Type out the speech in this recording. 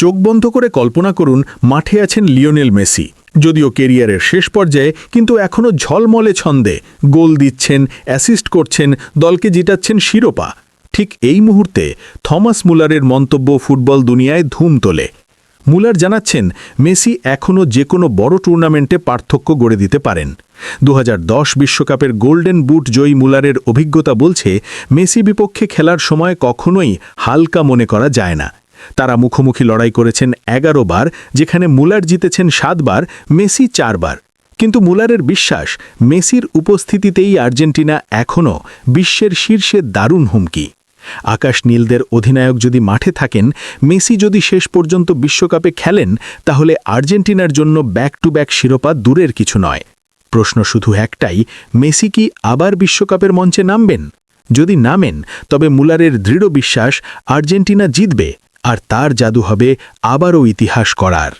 চোখ বন্ধ করে কল্পনা করুন, মাঠে আছেন লিওনেল মেসি। যদিও কেরিয়ারের শেষ পর্যায়ে, কিন্তু এখনও ঝলমলে ছন্দে। গোল দিচ্ছেন, অ্যাসিস্ট করছেন, দলকে জিতাচ্ছেন শিরোপা। ঠিক এই মুহূর্তে থমাস মুলারের মন্তব্য ফুটবল দুনিয়ায় ধুম তোলে। মুলার জানাচ্ছেন, মেসি এখনও যে কোনো বড় টুর্নামেন্টে পার্থক্য গড়ে দিতে পারেন। দু বিশ্বকাপের গোল্ডেন বুট জয়ী মুলারের অভিজ্ঞতা বলছে, মেসি বিপক্ষে খেলার সময় কখনোই হালকা মনে করা যায় না। তারা মুখোমুখি লড়াই করেছেন এগারো বার, যেখানে মুলার জিতেছেন সাতবার মেসি চারবার কিন্তু মুলারের বিশ্বাস, মেসির উপস্থিতিতেই আর্জেন্টিনা এখনও বিশ্বের শীর্ষে দারুণ হুমকি। আকাশ নীলদের অধিনায়ক যদি মাঠে থাকেন, মেসি যদি শেষ পর্যন্ত বিশ্বকাপে খেলেন, তাহলে আর্জেন্টিনার জন্য ব্যাক টু ব্যাক শিরোপা দূরের কিছু নয়। প্রশ্ন শুধু একটাই, মেসি কি আবার বিশ্বকাপের মঞ্চে নামবেন? যদি নামেন, তবে মুলারের দৃঢ় বিশ্বাস আর্জেন্টিনা জিতবে। আর তার জাদু হবে আবারও ইতিহাস করার।